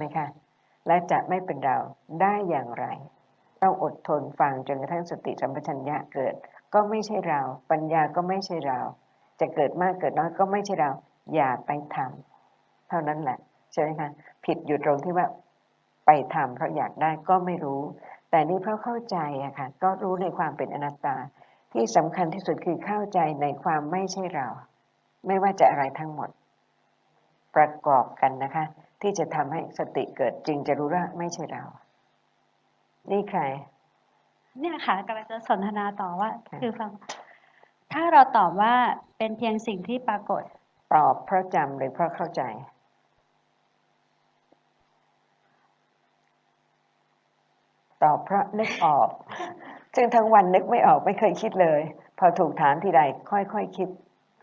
ไหมคะ และจะไม่เป็นเราได้อย่างไร ต้องอดทนฟังจนกระทั่งสติสัมปชัญญะเกิด ก็ไม่ใช่เรา ปัญญาก็ไม่ใช่เรา จะเกิดมากเกิดน้อยก็ไม่ใช่เรา อย่าไปทำเท่านั้นแหละใช่ไหมคะผิดอยู่ตรงที่ว่าไปทำเพราะอยากได้ก็ไม่รู้ แต่นี่เพราะเข้าใจอะค่ะก็รู้ในความเป็นอนัตตา ที่สำคัญที่สุดคือเข้าใจในความไม่ใช่เรา ไม่ว่าจะอะไรทั้งหมด ประกอบกันนะคะ ที่จะทำให้สติเกิดจึงจะรู้ว่าไม่ใช่เรา นี่ใคร เนี่ยค่ะกำลังจะสนทนาต่อว่าค่ะคือฟัง ถ้าเราตอบว่าเป็นเพียงสิ่งที่ปรากฏ ตอบเพราะจำหรือเพราะเข้าใจตอบเพราะนึกออก ซึ่งทั้งวันนึกไม่ออกไม่เคยคิดเลย พอถูกถามทีใดค่อยๆคคิด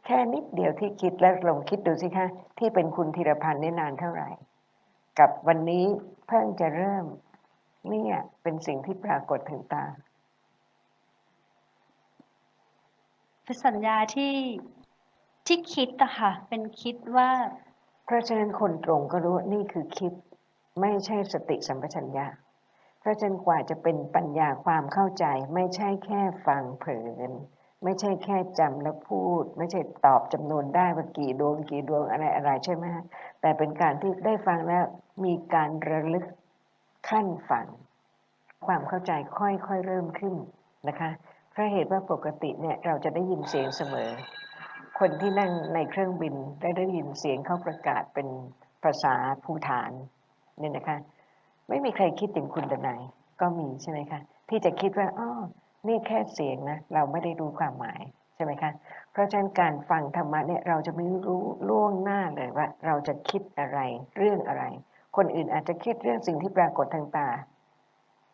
แค่นิดเดียวที่คิดแล้วลองคิดดูสิคะ ที่เป็นคุณธีรพันธ์นี่นานเท่าไหร่ กับวันนี้เพิ่งจะเริ่มเนี่ยเป็นสิ่งที่ปรากฏถึงตาเป็นสัญญาที่ที่คิดอะค่ะ เป็นคิดว่าเพราะฉะนั้นคนตรงก็รู้ว่านี่คือคิด ไม่ใช่สติสัมปชัญญะเพราะฉะนั้นกว่าจะเป็นปัญญาความเข้าใจ ไม่ใช่แค่ฟังเผลนไม่ใช่แค่จำแล้วพูด ไม่ใช่ตอบจำนวนได้ว่ากี่ดวงกี่ดวงอะไรอะไรใช่ไหมฮะ แต่เป็นการที่ได้ฟังแล้วมีการระลึกขั้นฝันความเข้าใจค่อยๆเริ่มขึ้นนะคะเพราะเหตุว่าปกติเนี่ยเราจะได้ยินเสียงเสมอ คนที่นั่งในเครื่องบินได้ได้ยินเสียงเขาประกาศเป็นภาษาภูฐานเนี่ยนะคะไม่มีใครคิดถึงคุณดนัยก็มีใช่ไหมคะที่จะคิดว่าอ๋อนี่แค่เสียงนะเราไม่ได้รู้ความหมาย ใช่ไหมคะเพราะฉะนั้นการฟังธรรมะเนี่ยเราจะไม่รู้ล่วงหน้าเลยว่า เราจะคิดอะไรเรื่องอะไร คนอื่นอาจจะคิดเรื่องสิ่งที่ปรากฏทางตา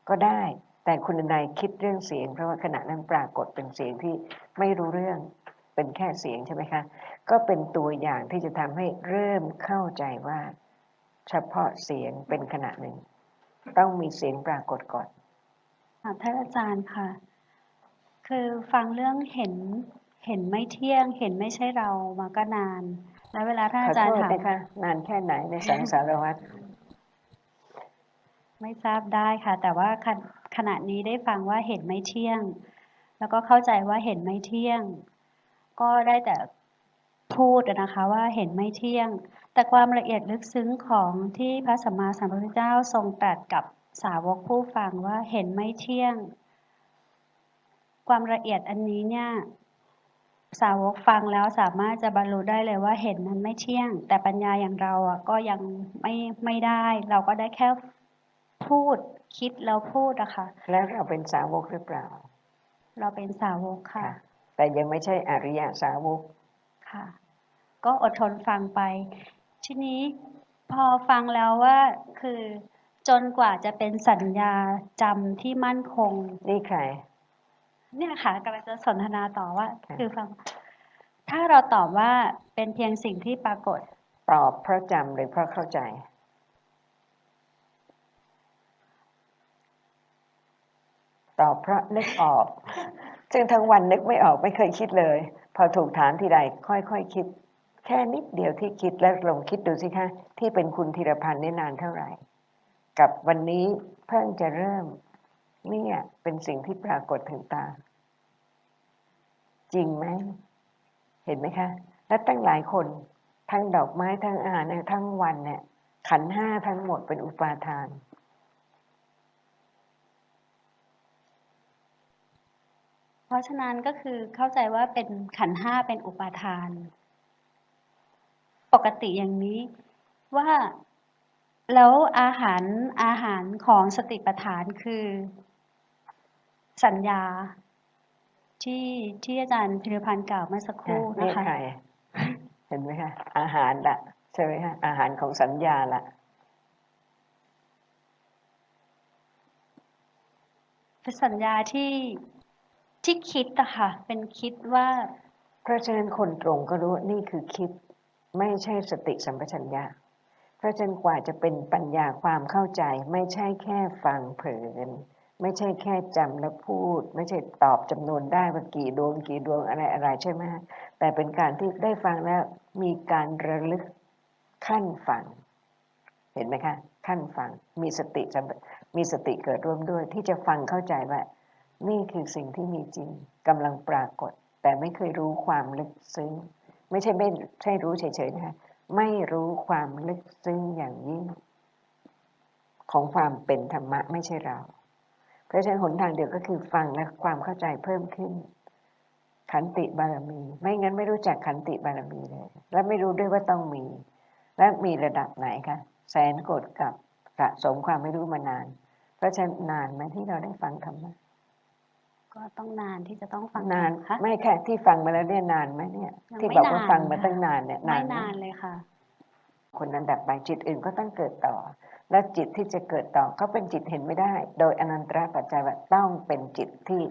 ก็ได้ แต่คุณนัยคิดเรื่องเสียง เพราะว่าขณะนั้นปรากฏเป็นเสียงที่ไม่รู้เรื่องเป็นแค่เสียงใช่ไหมคะ ก็เป็นตัวอย่างที่จะทำให้เริ่มเข้าใจว่า เฉพาะเสียงเป็นขณะหนึ่ง ต้องมีเสียงปรากฏก่อนถามท่านอาจารย์ค่ะ คือฟังเรื่องเห็นเห็นไม่เที่ยง เห็นไม่ใช่เรามาก็นาน แล้วเวลาท่านขออาจารโทย์ษถามนะคะนานแค่ไหนในสังสารวัฏไม่ทราบได้ค่ะ แต่ว่าขณขณะนี้ได้ฟังว่าเห็นไม่เที่ยง แล้วก็เข้าใจว่าเห็นไม่เที่ยง ก็ได้แต่พูดอะนะคะว่าเห็นไม่เที่ยง แต่ความละเอียดลึกซึ้งของที่พระสัมมาสัมพุทธเจ้าทรงตรัสกับสาวกผู้ฟังว่าเห็นไม่เที่ยง ความละเอียดอันนี้เนี่ยสาวกฟังแล้วสามารถจะบรรลุได้เลยว่าเห็นมันไม่เที่ยง แต่ปัญญาอย่างเราอะก็ยังไม่ไม่ได้ เราก็ได้แค่พูดคิดแล้วพูดอะค่ะ แล้วเราเป็นสาวกหรือเปล่า เราเป็นสาวกค่ะ แต่ยังไม่ใช่อริยสาวกค่ะ ก็อดทนฟังไป ทีนี้พอฟังแล้วว่าคือจนกว่าจะเป็นสัญญาจำที่มั่นคงนี่ใคร เนี่ยค่ะกำลังจะสนทนาต่อว่าค่ะคือฟังถ้าเราตอบว่าเป็นเพียงสิ่งที่ปรากฏ ตอบเพราะจำหรือเพราะเข้าใจ ตอบเพราะนึกออกซึ่งทั้งวันนึกไม่ออกไม่เคยคิดเลย พอถูกถามทีใดค่อยๆคคิด แค่นิดเดียวที่คิดแล้วลองคิดดูสิคะที่เป็นคุณธีรพันธ์นี่นานเท่าไหร่ กับวันนี้เพิ่งจะเริ่มเนี่เป็นสิ่งที่ปรากฏถึงตา จริงไหม เห็นไหมคะ และตั้งหลายคนทั้งดอกไม้ทั้งอาหารทั้งวันเนี่ยขันห้าทั้งหมดเป็นอุปาทาน เพราะฉะนั้นก็คือเข้าใจว่าเป็นขันห้าเป็นอุปาทาน ปกติอย่างนี้ว่าแล้วอาหารอาหารของสติปัฏฐานคือ สัญญา ที่ที่อาจารย์พิรพันธ์กล่าวเมื่อสักครู่นี่นะคะใครเห็นไหมคะอาหารละใช่ไหมคะอาหารของสัญญาละเป็นสัญญาที่ที่คิดอะค่ะ เป็นคิดว่า เพราะฉะนั้นคนตรงก็รู้ว่านี่คือคิดไม่ใช่สติสัมปชัญญะเพราะฉะนั้นกว่าจะเป็นปัญญาความเข้าใจไม่ใช่แค่ฟังเผลน ไม่ใช่แค่จำแล้วพูด ไม่ใช่ตอบจำนวนได้ว่ากี่ดวงกี่ดวงอะไรอะไรใช่ไหมฮะแต่เป็นการที่ได้ฟังแล้วมีการระลึกขั้นฝันเห็นไหมคะ ขั้นฟังมีสติจะมีสติเกิดร่วมด้วย ที่จะฟังเข้าใจว่า นี่คือสิ่งที่มีจริงกำลังปรากฏ แต่ไม่เคยรู้ความลึกซึ้ง ไม่ใช่ไม่ใช่รู้เฉยๆนะคะไม่รู้ความลึกซึ้งอย่างยิ่ง ของความเป็นธรรมะไม่ใช่เรา เพราะฉะนั้นหนทางเดียวก็คือฟังและความเข้าใจเพิ่มขึ้น ขันติบารมี ไม่งั้นไม่รู้จักขันติบารมีเลย และไม่รู้ด้วยว่าต้องมี และมีระดับไหนคะแสนกดกับสะสมความไม่รู้มานาน เพราะฉะนั้นนานไหมที่เราได้ฟังธรรมะก็ต้องนานที่จะต้องฟังนานคะไม่ค่ะที่ฟังมาแล้วเนี่ยนานไหมเนี่ยยังที่ไม่บอกว่าฟังมาค่ะตั้งนานเนี่ยไม่ไหมนานเลยค่ะ คนนั้นดับไปจิตอื่นก็ต้องเกิดต่อ และจิตที่จะเกิดต่อก็เป็นจิตเห็นไม่ได้ โดยอนันตรปัจจัยว่าต้องเป็นจิตที่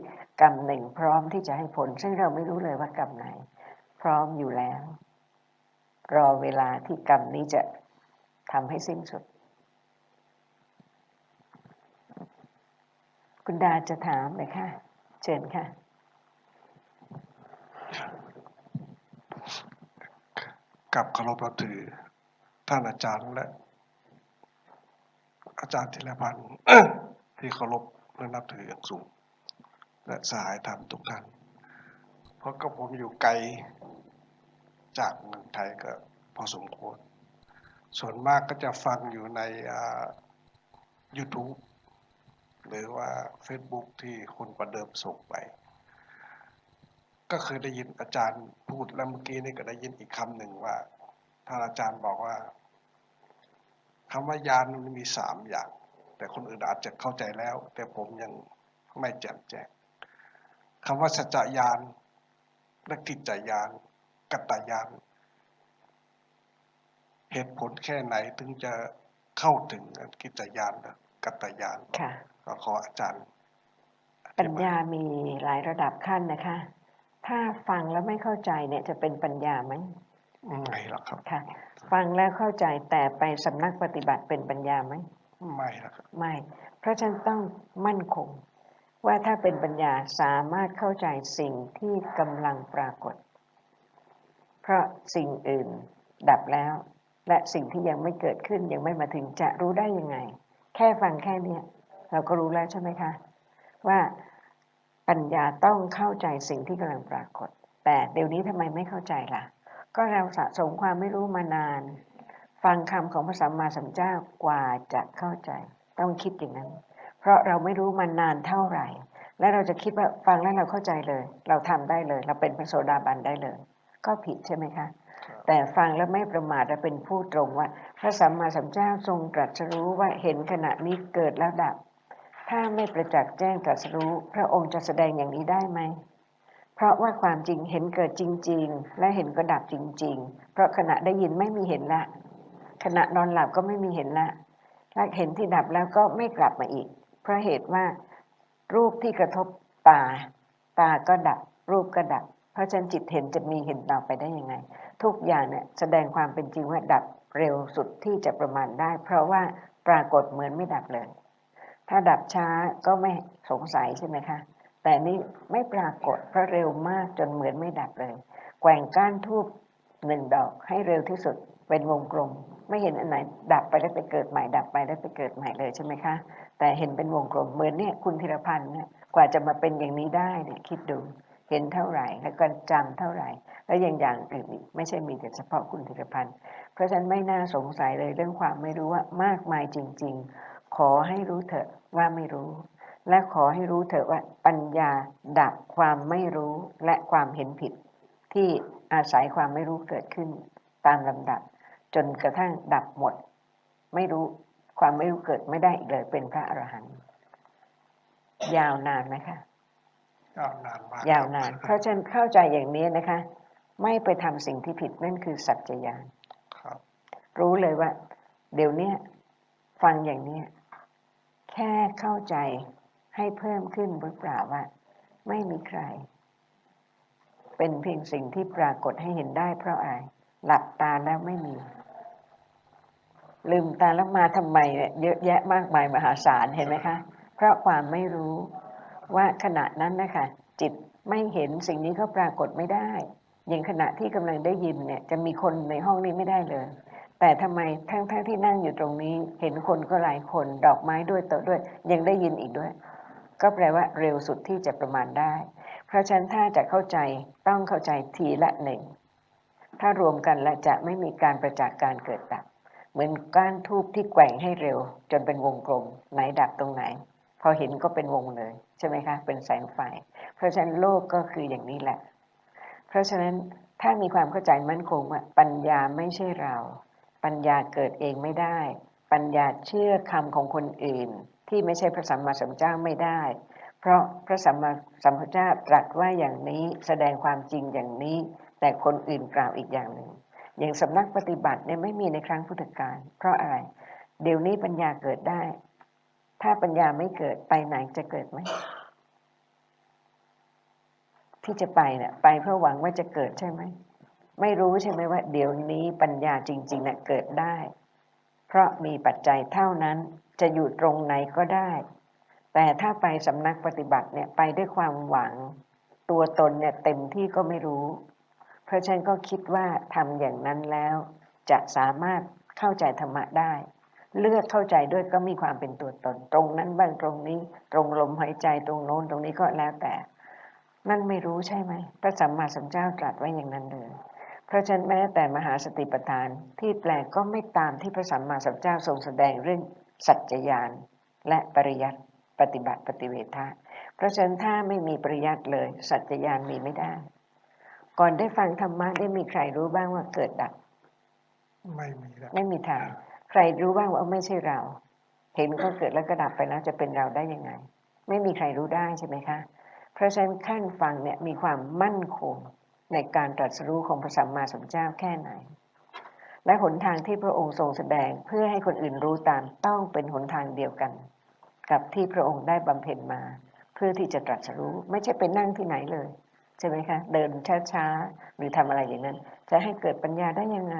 กรรมหนึ่งพร้อมที่จะให้ผล ซึ่งเราไม่รู้เลยว่ากรรมไหน พร้อมอยู่แล้ว รอเวลาที่กรรมนี้จะทำให้สิ้นสุด คุณดาจะถามเลยค่ะ เชิญค่ะกับเคารพนับถือท่านอาจารย์และ อาจารย์ธีรพันธ์ที่เคารพและนับถืออย่างสูง และสหายธรรมทุกท่าน เพราะก็ผมอยู่ไกลจากเมืองไทยก็พอสมควร ส่วนมากก็จะฟังอยู่ในอ่า YouTube หรือว่า Facebook ที่คุณประเดิมส่งไป ก็เคยได้ยินอาจารย์พูดแล้วเมื่อกี้นี่ก็ได้ยินอีกคำหนึ่งว่าท่านอาจารย์บอกว่า คำว่ายานมันมีสามอย่าง แต่คนอื่นอาจจะเข้าใจแล้ว แต่ผมยังไม่แจ่มแจ้งคำว่าสัจจญาณและกิจจญาณกัตตญาณเหตุผลแค่ไหนถึงจะเข้าถึงกิจจญาณและกัตตญาณค่ะก็ขออาจารย์อธิบยปัญญามีหลายระดับขั้นนะคะ ถ้าฟังแล้วไม่เข้าใจเนี่ยจะเป็นปัญญาไหม ไม่หรอกครับ ค่ะ ฟังแล้วเข้าใจแต่ไปสำนักปฏิบัติเป็นปัญญาไหมไม่หรอกครับ ไม่ เพราะฉะนั้นต้องมั่นคง ว่าถ้าเป็นปัญญาสามารถเข้าใจสิ่งที่กำลังปรากฏ เพราะสิ่งอื่นดับแล้ว และสิ่งที่ยังไม่เกิดขึ้นยังไม่มาถึงจะรู้ได้ยังไง แค่ฟังแค่เนี้ยเราก็รู้แล้วใช่ไหมคะ ว่าปัญญาต้องเข้าใจสิ่งที่กำลังปรากฏ แต่เดี๋ยวนี้ทำไมไม่เข้าใจล่ะ ก็เราสะสมความไม่รู้มานาน ฟังคำของพระสัมมาสัมพุทธเจ้ากว่าจะเข้าใจ ต้องคิดอย่างนั้น เพราะเราไม่รู้มานานเท่าไหร่ และเราจะคิดว่าฟังแล้วเราเข้าใจเลย เราทำได้เลย เราเป็นพระโสดาบันได้เลย ก็ผิดใช่ไหมคะแต่ฟังแล้วไม่ประมาทและเป็นผู้ตรงว่า พระสัมมาสัมพุทธเจ้าทรงตรัสรู้ว่าเห็นขณะนี้เกิดแล้วดับ ถ้าไม่ประจักษ์แจ้งตรัสรู้ พระองค์จะแสดงอย่างนี้ได้ไหมเพ ราะว่าความจริงเห็นเกิดจริง ๆ และเห็นก็ดับจริง ๆ เพราะขณะได้ยินไม่มีเห็นละ ขณะนอนหลับก็ไม่มีเห็นละและเห็นที่ดับแล้วก็ไม่กลับมาอีก เพราะเหตุว่ารูปที่กระทบตา ตาก็ดับ รูปก็ดับ เพราะฉะนั้นจิตเห็นจะมีเห็นต่อไปได้ยังไง ทุกอย่างเนี่ยแสดงความเป็นจริงว่าดับเร็วสุดที่จะประมาณได้ เพราะว่าปรากฏเหมือนไม่ดับเลย ถ้าดับช้าก็ไม่สงสัยใช่ไหมคะ แต่นี่ไม่ปรากฏเพราะเร็วมากจนเหมือนไม่ดับเลย แกว่งก้านทูบหนึ่งดอกให้เร็วที่สุดเป็นวงกลม ไม่เห็นอันไหนดับไปแล้วไปเกิดใหม่ดับไปแล้วไปเกิดใหม่เลยใช่ไหมคะ แต่เห็นเป็นวงกลมเหมือนเนี่ยคุณธีรพันธ์เนี่ยกว่าจะมาเป็นอย่างนี้ได้เนี่ยคิดดูเห็นเท่าไหร่แล้วก็จำเท่าไหร่ แล้วอย่างอย่างอื่นอีกไม่ใช่มีแต่เฉพาะคุณธีรพันธ์เพราะฉะนั้นไม่น่าสงสัยเลยเรื่องความไม่รู้ว่ามากมายจริง ๆ ขอให้รู้เถอะว่าไม่รู้ และขอให้รู้เถอะว่าปัญญาดับความไม่รู้และความเห็นผิด ที่อาศัยความไม่รู้เกิดขึ้น ตามลำดับ จนกระทั่งดับหมด ไม่รู้ความไม่รู้เกิดไม่ได้อีกเลยเป็นพระอรหันต์ยาวนานไหมคะยาวนานมากยาวนาน เพราะฉะนั้นเข้าใจอย่างนี้นะคะ ไม่ไปทำสิ่งที่ผิดนั่นคือสัจจญาณครับ รู้เลยว่า เดี๋ยวเนี้ยฟังอย่างเนี้ยแค่เข้าใจ ให้เพิ่มขึ้นหรือเปล่าว่า ไม่มีใคร เป็นเพียงสิ่งที่ปรากฏให้เห็นได้เพราะอะไรหลับตาแล้วไม่มี ลืมตาแล้วมาทำไมเนี่ยเยอะแยะมากมายมหาศาลเห็นไหมคะ เพราะความไม่รู้ว่าขณะนั้นนะคะจิตไม่เห็นสิ่งนี้ก็ปรากฏไม่ได้ อย่างขณะที่กำลังได้ยินเนี่ย จะมีคนในห้องนี้ไม่ได้เลย แต่ทำไมทั้งๆทที่นั่งอยู่ตรงนี้ เห็นคนก็หลายคน ดอกไม้ด้วยโต๊ะด้วย ยังได้ยินอีกด้วย ก็แปลว่าเร็วสุดที่จะประมาณได้ เพราะฉะนั้นถ้าจะเข้าใจต้องเข้าใจทีละหนึ่ง ถ้ารวมกันและจะไม่มีการประจักษ์การเกิดดับ เหมือนก้านทูบที่แกว่งให้เร็ว จนเป็นวงกลม ไหนดับตรงไหน พอเห็นก็เป็นวงเลย ใช่ไหมคะ เป็นแสงไฟ เพราะฉะนั้นโลกก็คืออย่างนี้แหละ เพราะฉะนั้นถ้ามีความเข้าใจมั่นคงว่าปัญญาไม่ใช่เรา ปัญญาเกิดเองไม่ได้ ปัญญาเชื่อคำของคนอื่น ที่ไม่ใช่พระสัมมาสัมพุทธเจ้าไม่ได้ เพราะพระสัมมาสัมพุทธเจ้าตรัสว่าอย่างนี้แสดงความจริงอย่างนี้ แต่คนอื่นกล่าวอีกอย่างหนึ่ง อย่างสำนักปฏิบัติเนี่ยไม่มีในครั้งพุทธกาลเพราะอะไร เดี๋ยวนี้ปัญญาเกิดได้ ถ้าปัญญาไม่เกิดไปไหนจะเกิดไหมที่จะไปเนี่ยไปเพื่อหวังว่าจะเกิดใช่ไหมไม่รู้ใช่ไหมว่า เดี๋ยวนี้ปัญญาจริงๆเนี่ยเกิดได้ เพราะมีปัจจัยเท่านั้น จะอยู่ตรงไหนก็ได้ แต่ถ้าไปสำนักปฏิบัติเนี่ยไปด้วยความหวัง ตัวตนเนี่ยเต็มที่ก็ไม่รู้ เพราะฉะนั้นก็คิดว่าทำอย่างนั้นแล้ว จะสามารถเข้าใจธรรมะได้ เลือกเข้าใจด้วยก็มีความเป็นตัวตน ตรงนั้นบ้างตรงนี้ ตรงลมหายใจตรงโน้นตรงนี้ก็แล้วแต่ นั่นไม่รู้ใช่ไหมพระสัมมาสัมพุทธเจ้าตรัสไว้อย่างนั้นเลยเพราะฉะนั้นแม้แต่มหาสติปัฏฐานที่แปลก็ไม่ตามที่พระสัมมาสัมพุทธเจ้าทรงแสดงเรื่อง สัจจญาณและปริยัติปฏิบัติปฏิเวทะเพราะฉะนั้นถ้าไม่มีปริยัติเลย สัจจญาณมีไม่ได้ ก่อนได้ฟังธรรมะได้มีใครรู้บ้างว่าเกิดดับ ไม่มีแล้วไม่มีทาง ใครรู้บ้างว่าไม่ใช่เรา เห็นก็เกิดแล้วก็ดับไปแล้วจะเป็นเราได้ยังไง ไม่มีใครรู้ได้ใช่ไหมคะ เพราะฉะนั้นขั้นฟังเนี่ยมีความมั่นคงในการตรัสรู้ของพระสัมมาสัมพุทธเจ้าแค่ไหน และหนทางที่พระองค์ทรงแสดงเพื่อให้คนอื่นรู้ตามต้องเป็นหนทางเดียวกัน กับที่พระองค์ได้บำเพ็ญมา เพื่อที่จะตรัสรู้ไม่ใช่ไปนั่งที่ไหนเลยใช่ไหมคะเดินช้าๆหรือทำอะไรอย่างนั้น จะให้เกิดปัญญาได้ยังไง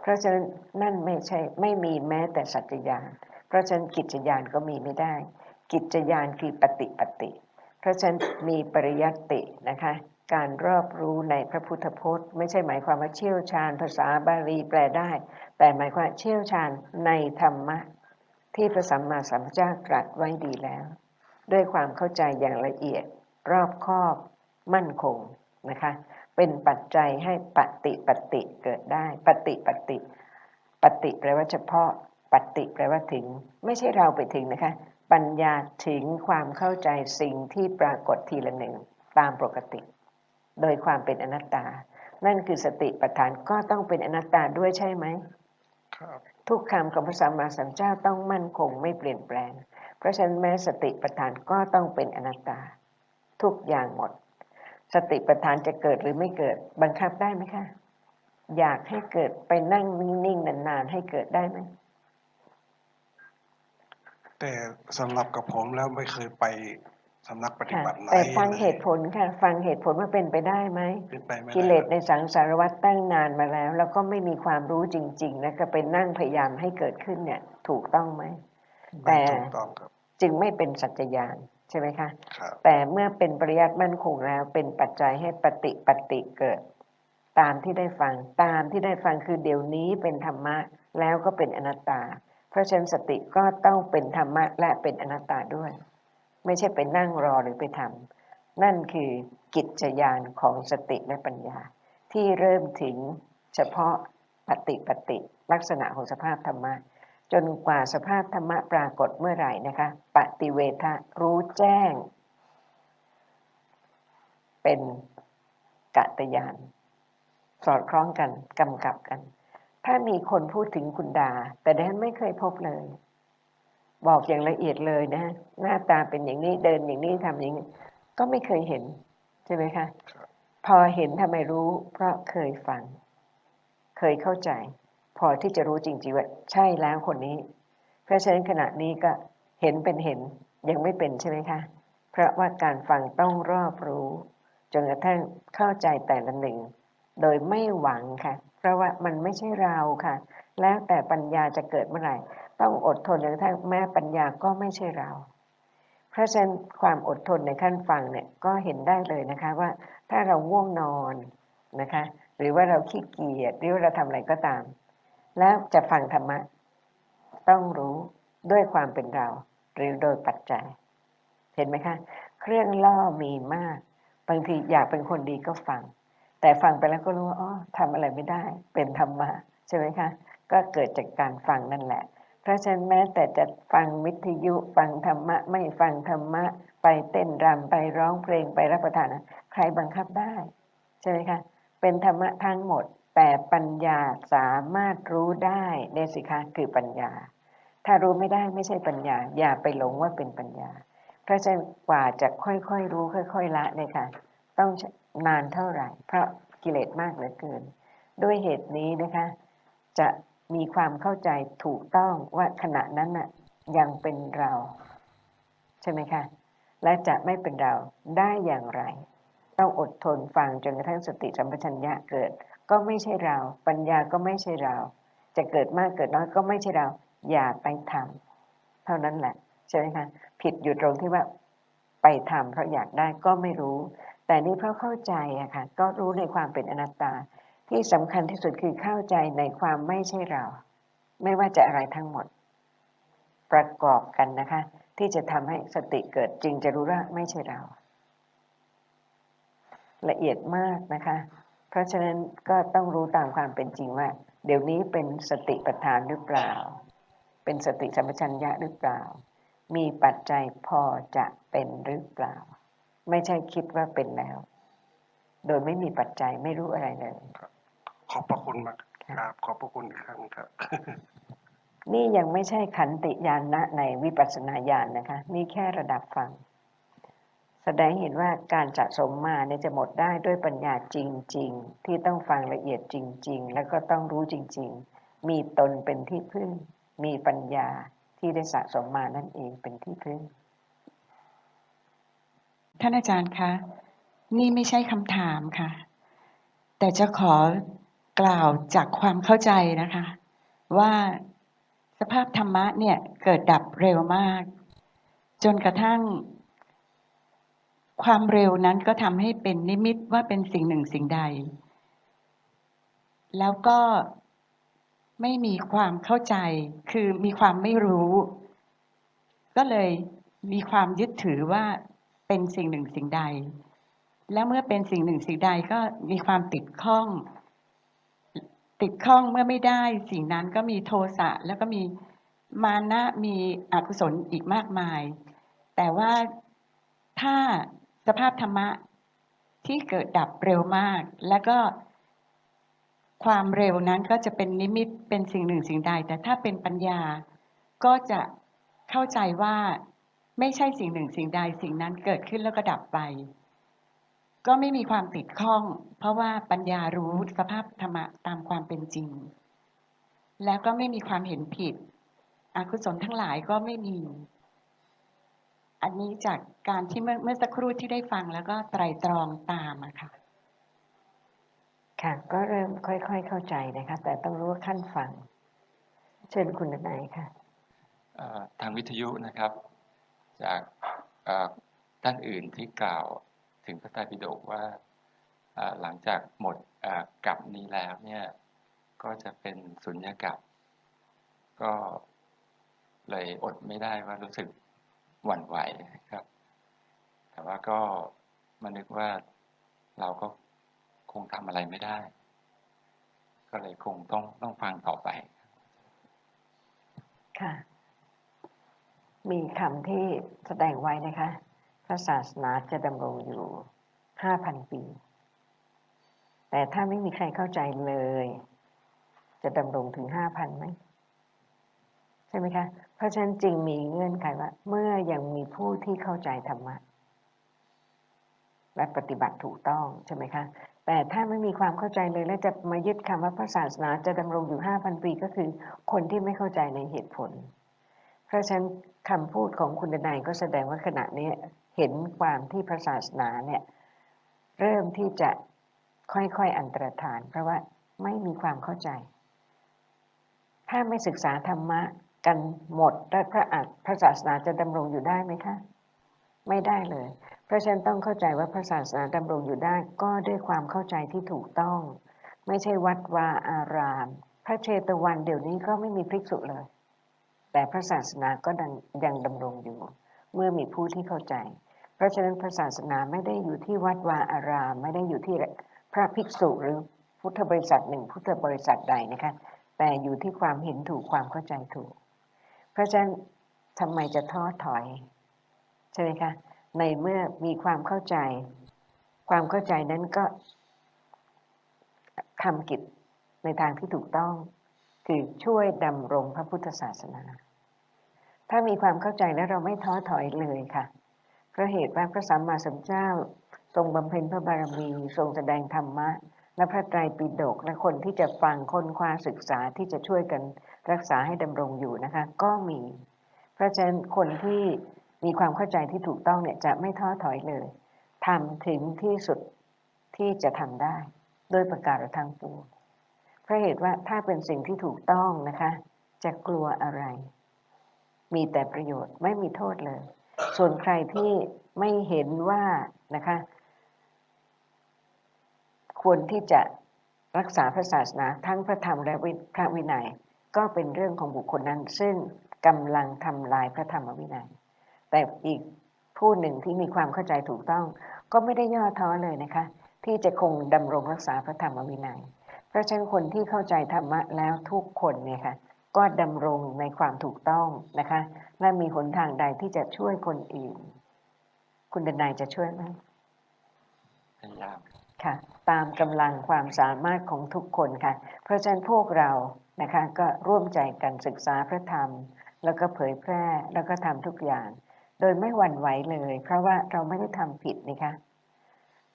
เพราะฉะนั้นนั่นไม่ใช่ไม่มีแม้แต่สัจจญาณเพราะฉะนั้นกิจญาณก็มีไม่ได้ กิจญาณคือปฏิปฏิเพราะฉะนั้นมีปริยัตินะคะ การรอบรู้ในพระพุทธพจน์ ไม่ใช่หมายความว่าเชี่ยวชาญ ภาษาบาลีแปลได้ แต่หมายความเชี่ยวชาญในธรรมะ ที่พระสัมมาสัมพุทธเจ้าตรัสไว้ดีแล้ว ด้วยความเข้าใจอย่างละเอียด รอบคอบ มั่นคงนะคะ เป็นปัจจัยให้ปฏิปฏิเกิดได้ ปฏิปฏิปฏิแปลว่าเฉพาะ ปฏิแปลว่าถึง ไม่ใช่เราไปถึงนะคะ ปัญญาถึงความเข้าใจสิ่งที่ปรากฏทีละหนึ่งตามปกติ โดยความเป็นอนัตตา นั่นคือสติปัฏฐานก็ต้องเป็นอนัตตาด้วยใช่ไหมครับทุกคำของพระสัมมาสัมพุทธเจ้าต้องมั่นคงไม่เปลี่ยนแปลง เพราะฉะนั้นแม้สติปัฏฐานก็ต้องเป็นอนัตตา ทุกอย่างหมด สติปัฏฐานจะเกิดหรือไม่เกิดบังคับได้ไหมคะ อยากให้เกิดไปนั่งนิ่งๆนานๆให้เกิดได้ไหมแต่สำหรับกับผมแล้วไม่เคยไป สำนักปฏิค่ะบัติไหนแต่ฟังลยเหตุผลค่ะ ฟังเหตุผลว่าเป็นไปได้ไหมเป็นไปไม่ได้กิเลสในสังสารวัฏตั้งนานมาแล้ว แล้วก็ไม่มีความรู้จริง ๆ นะก็ไปนั่งพยายามให้เกิดขึ้นเนี่ย ถูกต้องไหมแต่ไม่ถูกต้องครับจึงไม่เป็นสัจจญาณใช่ไหมคะครับแต่เมื่อเป็นปริยัติมั่นคงแล้วเป็นปัจจัยให้ปฏิปฏิเกิด ตามที่ได้ฟังตามที่ได้ฟังคือเดี๋ยวนี้เป็นธรรมะแล้วก็เป็นอนัตตา เพราะฉะนั้นสติก็ต้องเป็นธรรมะและเป็นอนัตตาด้วย ไม่ใช่ไปนั่งรอหรือไปทำนั่นคือกิจยานของสติและปัญญา ที่เริ่มถึงเฉพาะปฏิปฏิลักษณะของสภาพธรรมะ จนกว่าสภาพธรรมะปรากฏเมื่อไหร่นะคะปฏิเวทะรู้แจ้ง เป็นกัตยาน สอดคล้องกันกำกับกัน ถ้ามีคนพูดถึงคุณดา แต่ดิฉันไม่เคยพบเลย บอกอย่างละเอียดเลยนะหน้าตาเป็นอย่างนี้เดินอย่างนี้ทำอย่างนี้ ก็ไม่เคยเห็น ใช่ไหมคะครับพอเห็นทำไมรู้ เพราะเคยฟัง เคยเข้าใจ พอที่จะรู้จริงๆว่าใช่แล้วคนนี้ เพราะฉะนั้นขณะนี้ก็เห็นเป็นเห็นยังไม่เป็นใช่ไหมคะ เพราะว่าการฟังต้องรอบรู้จนกระทั่งเข้าใจแต่ละหนึ่ง โดยไม่หวังค่ะ เพราะว่ามันไม่ใช่เราค่ะ แล้วแต่ปัญญาจะเกิดเมื่อไหร่ ต้องอดทนจนกระทั่งแม้ปัญญาก็ไม่ใช่เรา เพราะฉะนั้นความอดทนในขั้นฟังเนี่ยก็เห็นได้เลยนะคะว่าถ้าเราง่วงนอนนะคะ หรือว่าเราขี้เกียจหรือว่าเราทำอะไรก็ตาม แล้วจะฟังธรรมะ ต้องรู้ด้วยความเป็นเรา หรือโดยปัจจัย เห็นไหมคะ เครื่องล่อมีมาก บางทีอยากเป็นคนดีก็ฟัง แต่ฟังไปแล้วก็รู้ว่าอ๋อทำอะไรไม่ได้ เป็นธรรมะใช่ไหมคะ ก็เกิดจากการฟังนั่นแหละ เพราะฉะนั้นแม้แต่จะฟังวิทยุฟังธรรมะ ไม่ฟังธรรมะ ไปเต้นรำไปร้องเพลงไปรับประทานใครบังคับได้ ใช่ไหมคะ เป็นธรรมะทั้งหมด แต่ปัญญาสามารถรู้ได้เนยสิคะคือปัญญา ถ้ารู้ไม่ได้ไม่ใช่ปัญญา อย่าไปหลงว่าเป็นปัญญา เพราะฉะนั้นกว่าจะค่อยๆรู้ค่อย ๆ ละเนี่ยค่ะ ต้องนานเท่าไหร่ เพราะกิเลสมากเหลือเกิน ด้วยเหตุนี้นะคะ จะ มีความเข้าใจถูกต้องว่าขณะนั้นน่ะยังเป็นเรา ใช่ไหมคะ และจะไม่เป็นเราได้อย่างไร ต้องอดทนฟังจนกระทั่งสติสัมปชัญญะเกิด ก็ไม่ใช่เรา ปัญญาก็ไม่ใช่เรา จะเกิดมากเกิดน้อยก็ไม่ใช่เรา อย่าไปทำเท่านั้นแหละใช่ไหมคะผิดอยู่ตรงที่ว่าไปทำเพราะอยากได้ก็ไม่รู้ แต่นี่เพราะเข้าใจอะค่ะก็รู้ในความเป็นอนัตตา ที่สำคัญที่สุดคือเข้าใจในความไม่ใช่เรา ไม่ว่าจะอะไรทั้งหมด ประกอบกันนะคะ ที่จะทำให้สติเกิดจริงจะรู้ว่าไม่ใช่เรา ละเอียดมากนะคะ เพราะฉะนั้นก็ต้องรู้ตามความเป็นจริงว่า เดี๋ยวนี้เป็นสติปัฏฐานหรือเปล่า เป็นสติสัมปชัญญะหรือเปล่า มีปัจจัยพอจะเป็นหรือเปล่า ไม่ใช่คิดว่าเป็นแล้ว โดยไม่มีปัจจัยไม่รู้อะไรเลย ขอบพระคุณมากครับขอบพระคุณอีกครั้งครับ นี่ยังไม่ใช่ขันติญาณนะในวิปัสสนาญาณนะคะ นี่แค่ระดับฟัง แสดงเห็นว่าการสะสมมาเนี่ยจะหมดได้ด้วยปัญญาจริง ๆ ที่ต้องฟังละเอียดจริง ๆ แล้วก็ต้องรู้จริง ๆ มีตนเป็นที่พึ่ง มีปัญญาที่ได้สะสมมานั่นเองเป็นที่พึ่งท่านอาจารย์คะ นี่ไม่ใช่คำถามค่ะ แต่จะขอ กล่าวจากความเข้าใจนะคะ ว่าสภาพธรรมะเนี่ยเกิดดับเร็วมาก จนกระทั่ง ความเร็วนั้นก็ทำให้เป็นนิมิตว่าเป็นสิ่งหนึ่งสิ่งใด แล้วก็ไม่มีความเข้าใจ คือมีความไม่รู้ ก็เลยมีความยึดถือว่าเป็นสิ่งหนึ่งสิ่งใด แล้วเมื่อเป็นสิ่งหนึ่งสิ่งใดก็มีความติดข้อง ติดข้องเมื่อไม่ได้ สิ่งนั้นก็มีโทสะแล้วก็มีมานะมีอกุศลอีกมากมาย แต่ว่าถ้าสภาพธรรมะที่เกิดดับเร็วมาก แล้วก็ความเร็วนั้นก็จะเป็นนิมิตเป็นสิ่งหนึ่งสิ่งใด แต่ถ้าเป็นปัญญาก็จะเข้าใจว่าไม่ใช่สิ่งหนึ่งสิ่งใดสิ่งนั้นเกิดขึ้นแล้วก็ดับไป ก็ไม่มีความติดข้อง เพราะว่าปัญญารู้สภาพธรรมะตามความเป็นจริง แล้วก็ไม่มีความเห็นผิด อกุศลทั้งหลายก็ไม่มี อันนี้จากการที่เมื่อเมื่อสักครู่ที่ได้ฟังแล้วก็ไตรตรองตามอะค่ะ ค่ะ ก็เริ่มค่อยๆเข้าใจนะคะ แต่ต้องรู้ว่าขั้นฟัง เชิญคุณนายค่ะเอ่อทางวิทยุนะครับ จากเอ่อท่านอื่นที่กล่าว ถึงพระไตรปิฎกว่าหลังจากหมดกับนี้แล้วเนี่ยก็จะเป็นสุญญากาศก็เลยอดไม่ได้ว่ารู้สึกหวั่นไหวครับ แต่ว่าก็มานึกว่าเราก็คงทำอะไรไม่ได้ ก็เลยคงต้องต้องฟังต่อไป ค่ะ มีคำที่แสดงไว้นะคะ ระศาสนาจะดำรงอยู่ห้าพันปี แต่ถ้าไม่มีใครเข้าใจเลย จะดำรงถึงห้าพันไหมใช่ไหมคะ เพราะฉะนั้นจึงมีเงื่อนไขว่า เมื่อยังมีผู้ที่เข้าใจธรรมะ และปฏิบัติถูกต้องใช่ไหมคะ แต่ถ้าไม่มีความเข้าใจเลยแล้วจะมายึดคำว่าพระศาสนาจะดำรงอยู่ห้าพันปีก็คือ คนที่ไม่เข้าใจในเหตุผล เพราะฉะนั้นคำพูดของคุณดนายก็แสดงว่าขณะนี้ เห็นความที่พระศาสนาเนี่ยเริ่มที่จะค่อยๆอันตรธาน เพราะว่าไม่มีความเข้าใจ ถ้าไม่ศึกษาธรรมะกันหมดแล้วพระอัตพระศาสนาจะดำรงอยู่ได้ไหมคะไม่ได้เลย เพราะฉะนั้นต้องเข้าใจว่าพระศาสนาดำรงอยู่ได้ก็ด้วยความเข้าใจที่ถูกต้อง ไม่ใช่วัดวาอาราม พระเชตวันเดี๋ยวนี้ก็ไม่มีภิกษุเลย แต่พระศาสนาก็ดังยังดำรงอยู่ เมื่อมีผู้ที่เข้าใจ เพราะฉะนั้นพระศาสนาไม่ได้อยู่ที่วัดวาอาราม ไม่ได้อยู่ที่พระภิกษุหรือพุทธบริษัทหนึ่งพุทธบริษัทใดนะคะแต่อยู่ที่ความเห็นถูกความเข้าใจถูก เพราะฉะนั้นทำไมจะท้อถอยใช่ไหมคะในเมื่อมีความเข้าใจ ความเข้าใจนั้นก็ทำกิจในทางที่ถูกต้อง คือช่วยดำรงพระพุทธศาสนา ถ้ามีความเข้าใจแล้วเราไม่ท้อถอยเลยค่ะ เพราะเหตุว่าพระสัมมาสัมพุทธเจ้า ทรงบำเพ็ญพระบารมีทรงแสดงธรรมะ และพระไตรปิฎกและคนที่จะฟังค้นคว้าศึกษาที่จะช่วยกันรักษาให้ดำรงอยู่นะคะ ก็มี เพราะฉะนั้นคนที่มีความเข้าใจที่ถูกต้องเนี่ยจะไม่ท้อถอยเลยทำถึงที่สุดที่จะทำได้โดยประกาศทางปวงเพราะเหตุว่าถ้าเป็นสิ่งที่ถูกต้องนะคะ จะกลัวอะไร มีแต่ประโยชน์ไม่มีโทษเลย ส่วนใครที่ไม่เห็นว่านะคะ ควรที่จะรักษาพระศาสนาทั้งพระธรรมและวิพระวินัย ก็เป็นเรื่องของบุคคลนั้น ซึ่งกำลังทำลายพระธรรมวินัย แต่อีกผู้หนึ่งที่มีความเข้าใจถูกต้อง ก็ไม่ได้ย่อท้อเลยนะคะ ที่จะคงดำรงรักษาพระธรรมวินัย เพราะฉะนั้นคนที่เข้าใจธรรมะแล้วทุกคนเนี่ยค่ะ ก็ดำรงในความถูกต้องนะคะ และมีหนทางใดที่จะช่วยคนอื่น คุณดนายจะช่วยไหมพยายามค่ะ ตามกำลังความสามารถของทุกคนค่ะ เพราะฉะนั้นพวกเรานะคะก็ร่วมใจกันศึกษาพระธรรม แล้วก็เผยแพร่แล้วก็ทำทุกอย่าง โดยไม่หวั่นไหวเลย เพราะว่าเราไม่ได้ทำผิดนะคะ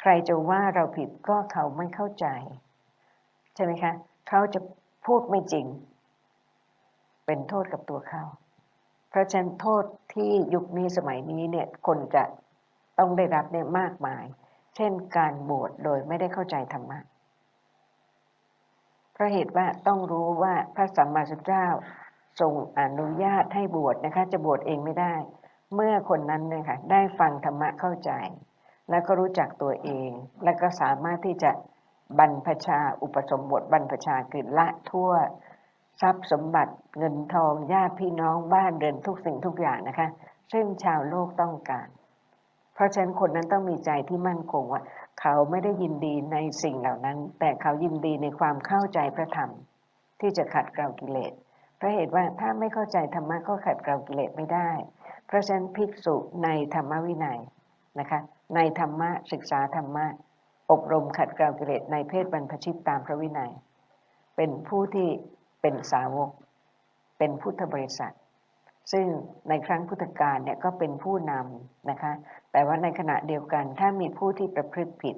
ใครจะว่าเราผิดก็เขาไม่เข้าใจ ใช่ไหมคะ เขาจะพูดไม่จริง เป็นโทษกับตัวเขา เพราะฉะนั้นโทษที่ยุคนี้สมัยนี้เนี่ยคนจะต้องได้รับเนี่ยมากมาย เช่นการบวชโดยไม่ได้เข้าใจธรรมะเพราะเหตุว่าต้องรู้ว่าพระสัมมาสัมพุทธเจ้าทรงอนุญาตให้บวชนะคะ จะบวชเองไม่ได้ เมื่อคนนั้นเนี่ยค่ะได้ฟังธรรมะเข้าใจ แล้วก็รู้จักตัวเอง แล้วก็สามารถที่จะบรรพชาอุปสมบทบรรพชาคือละทั่ว ทรัพย์สมบัติเงินทองญาติพี่น้องบ้านเรือนทุกสิ่งทุกอย่างนะคะ ซึ่งชาวโลกต้องการ เพราะฉะนั้นคนนั้นต้องมีใจที่มั่นคงว่า เขาไม่ได้ยินดีในสิ่งเหล่านั้น แต่เขายินดีในความเข้าใจพระธรรม ที่จะขัดเกลากิเลสเพราะเหตุว่าถ้าไม่เข้าใจธรรมะก็ขัดเกลากิเลสไม่ได้ เพราะฉะนั้นภิกษุในธรรมวินัยนะคะ ในธรรมะศึกษาธรรมะอบรมขัดเกลากิเลสในเพศบรรพชิตตามพระวินัย เป็นผู้ที่ เป็นสาวก เป็นพุทธบริษัท ซึ่งในครั้งพุทธกาลเนี่ยก็เป็นผู้นำนะคะ แต่ว่าในขณะเดียวกันถ้ามีผู้ที่ประพฤติผิด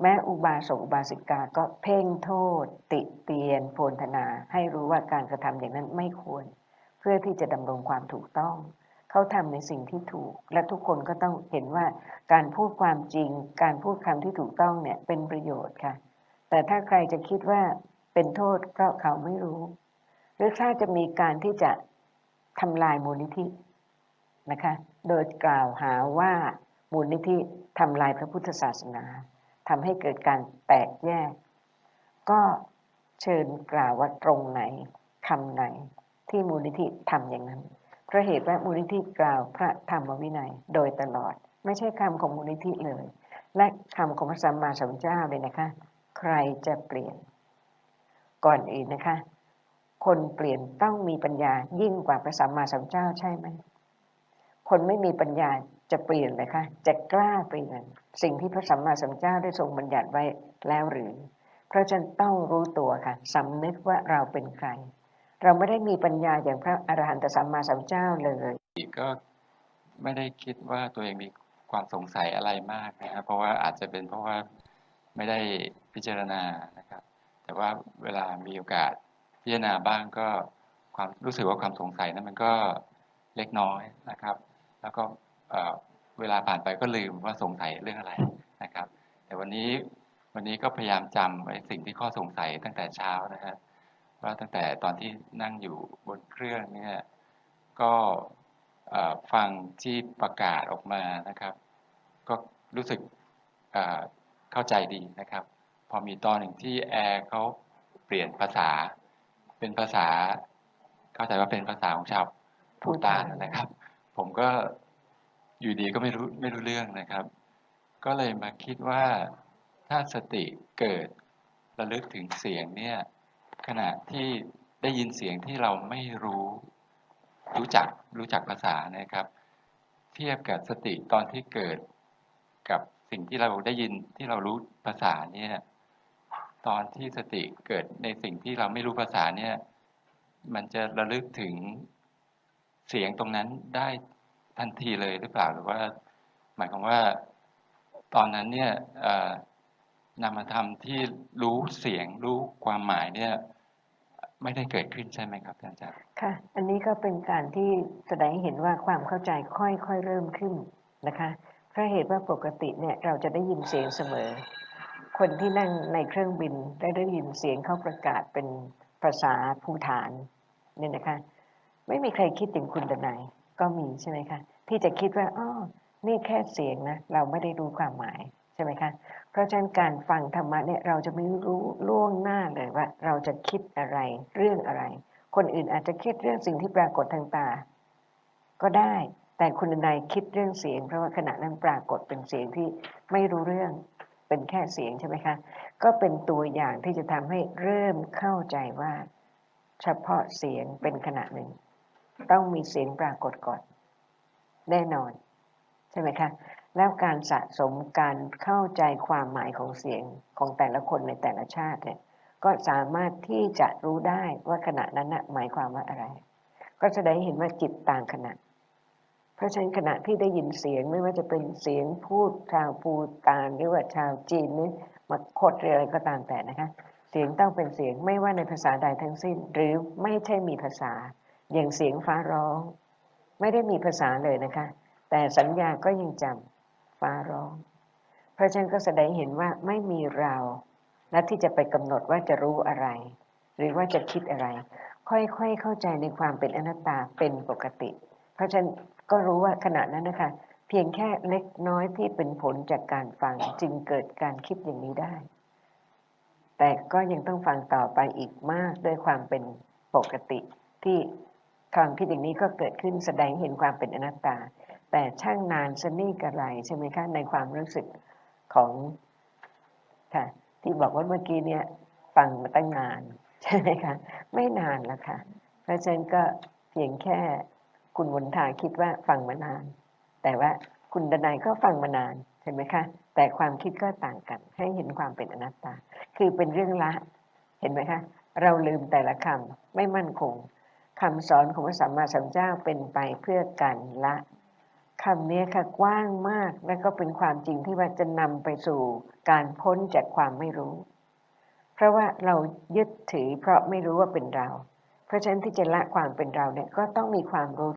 แม้อุบาสกอุบาสิกาก็เพ่งโทษ ติเตียนโพลธนา ให้รู้ว่าการกระทำอย่างนั้นไม่ควร เพื่อที่จะดำรงความถูกต้องเขาทำในสิ่งที่ถูก และทุกคนก็ต้องเห็นว่าการพูดความจริง การพูดคำที่ถูกต้องเนี่ยเป็นประโยชน์ค่ะ แต่ถ้าใครจะคิดว่า เป็นโทษเพราะเขาไม่รู้ หรือถ้าจะมีการที่จะทำลายมูลนิธินะคะ โดยกล่าวหาว่ามูลนิธิทำลายพระพุทธศาสนาทำให้เกิดการแตกแยก ก็เชิญกล่าวว่าตรงไหนคำไหนที่มูลนิธิทำอย่างนั้นเพราะเหตุว่ามูลนิธิกล่าวพระธรรมวินัยโดยตลอด ไม่ใช่คำของมูลนิธิเลย และคำของพระสัมมาสัมพุทธเจ้าเลยนะคะ ใครจะเปลี่ยน ก่อนอื่นนะคะ คนเปลี่ยนต้องมีปัญญายิ่งกว่าพระสัมมาสัมพุทธเจ้าใช่ไหมคนไม่มีปัญญาจะเปลี่ยนเลยคะจะกล้าเปลี่ยนสิ่งที่พระสัมมาสัมพุทธเจ้าได้ทรงบัญญัติไว้แล้วหรือ เพราะฉะนั้นต้องรู้ตัวค่ะสำนึกว่าเราเป็นใคร เราไม่ได้มีปัญญาอย่างพระอรหันตสัมมาสัมพุทธเจ้าเลยกก็ไม่ได้คิดว่าตัวเองมีความสงสัยอะไรมากนะครับ เพราะว่าอาจจะเป็นเพราะว่าไม่ได้พิจารณานะครับ แต่ว่าเวลามีโอกาสพิจารณาบ้างก็ความรู้สึกว่าความสงสัยนั้นมันก็เล็กน้อยนะครับ แล้วก็เวลาผ่านไปก็ลืมว่าสงสัยเรื่องอะไรนะครับ แต่วันนี้วันนี้ก็พยายามจำไว้สิ่งที่ข้อสงสัยตั้งแต่เช้านะครับว่าตั้งแต่ตอนที่นั่งอยู่บนเครื่องเนี่ยก็ฟังที่ประกาศออกมานะครับ ก็รู้สึกเข้าใจดีนะครับ อมีตอนหนึ่งที่แอร์เขาเปลี่ยนภาษา เป็นภาษา เข้าใจว่าเป็นภาษาของชาวภูตานนะครับ ผมก็อยู่ดีก็ไม่รู้ไม่รู้เรื่องนะครับ ก็เลยมาคิดว่าถ้าสติเกิดระลึกถึงเสียงเนี่ยขณะที่ได้ยินเสียงที่เราไม่รู้ รู้จักรู้จักภาษานะครับ เทียบกับสติตอนที่เกิดกับสิ่งที่เราได้ยินที่เรารู้ภาษาเนี่ย ตอนที่สติเกิดในสิ่งที่เราไม่รู้ภาษาเนี่ย มันจะระลึกถึงเสียงตรงนั้นได้ทันทีเลยหรือเปล่าหรือว่า หมายความว่า ตอนนั้นเนี่ยนามธรรมที่รู้เสียงรู้ความหมายเนี่ย ไม่ได้เกิดขึ้นใช่ไหมครับอาจารย์ค่ะ อันนี้ก็เป็นการที่แสดงเห็นว่าความเข้าใจค่อยๆเริ่มขึ้นนะคะเพราะเหตุว่าปกติเนี่ยเราจะได้ยินเสียงเสมอ คนที่นั่งในเครื่องบินได้ได้ยินเสียงเขาประกาศเป็นภาษาภูฐานเนี่ยนะคะ ไม่มีใครคิดถึงคุณดนัยก็มีใช่ไหมคะที่จะคิดว่าอ๋อนี่แค่เสียงนะเราไม่ได้รู้ความหมายใช่ไหมคะเพราะฉะนั้นการฟังธรรมะเนี่ยเราจะไม่รู้ล่วงหน้าเลยว่า เราจะคิดอะไรเรื่องอะไร คนอื่นอาจจะคิดเรื่องสิ่งที่ปรากฏทางตา ก็ได้แต่คุณนายคิดเรื่องเสียง เพราะว่าขณะนั้นปรากฏเป็นเสียงที่ไม่รู้เรื่อง เป็นแค่เสียงใช่ไหมคะ ก็เป็นตัวอย่างที่จะทำให้เริ่มเข้าใจว่า เฉพาะเสียงเป็นขณะหนึ่ง ต้องมีเสียงปรากฏก่อน แน่นอน ใช่ไหมคะ แล้วการสะสมการเข้าใจความหมายของเสียงของแต่ละคนในแต่ละชาติเนี่ยก็สามารถที่จะรู้ได้ว่าขณะนั้นนะหมายความว่าอะไร ก็แสดงให้เห็นว่าจิตต่างขณะ ราะฉะนั้นขณะที่ได้ยินเสียงไม่ว่าจะเป็นเสียงพูดชาวปูตานหรือว่าชาวจีนนี่มาโคดหรืออะไรก็ตามแต่นะคะ เสียงต้องเป็นเสียงไม่ว่าในภาษาใดทั้งสิ้น หรือไม่ใช่มีภาษา อย่างเสียงฟ้าร้อง ไม่ได้มีภาษาเลยนะคะ แต่สัญญาก็ยังจำฟ้าร้อง เพราะฉะนั้นก็แสดงเห็นว่าไม่มีเรา และที่จะไปกำหนดว่าจะรู้อะไร หรือว่าจะคิดอะไร ค่อยๆเข้าใจในความเป็นอนัตตาเป็นปกติ เพราะฉะนั้นก็รู้ว่าขณะนั้นนะคะ เพียงแค่เล็กน้อยที่เป็นผลจากการฟังจึงเกิดการคิดอย่างนี้ได้ แต่ก็ยังต้องฟังต่อไปอีกมากด้วยความเป็นปกติที่ความคิดอย่างนี้ก็เกิดขึ้นแสดงเห็นความเป็นอนัตตา แต่ช่างนานสนี่กระไรใช่ไหมคะในความรู้สึกของค่ะที่บอกว่าเมื่อกี้เนี่ยฟังมาตั้งนาน ใช่ไหมคะ ไม่นานแล้วค่ะเพราะฉะนั้นก็เพียงแค่ คุณมนทาคิดว่าฟังมานาน แต่ว่าคุณดนายก็ฟังมานานใช่ไหมคะ แต่ความคิดก็ต่างกัน ให้เห็นความเป็นอนัตตา คือเป็นเรื่องละ เห็นไหมคะ เราลืมแต่ละคำไม่มั่นคงคำสอนของพระสัมมาสัมพุทธเจ้าเป็นไปเพื่อการละคำนี้ค่ะกว้างมากและก็เป็นความจริงที่ว่าจะนำไปสู่การพ้นจากความไม่รู้ เพราะว่าเรายึดถือเพราะไม่รู้ว่าเป็นเรา เพราะฉะนั้นที่จะละความเป็นเราเนี่ยก็ต้องมีความรู้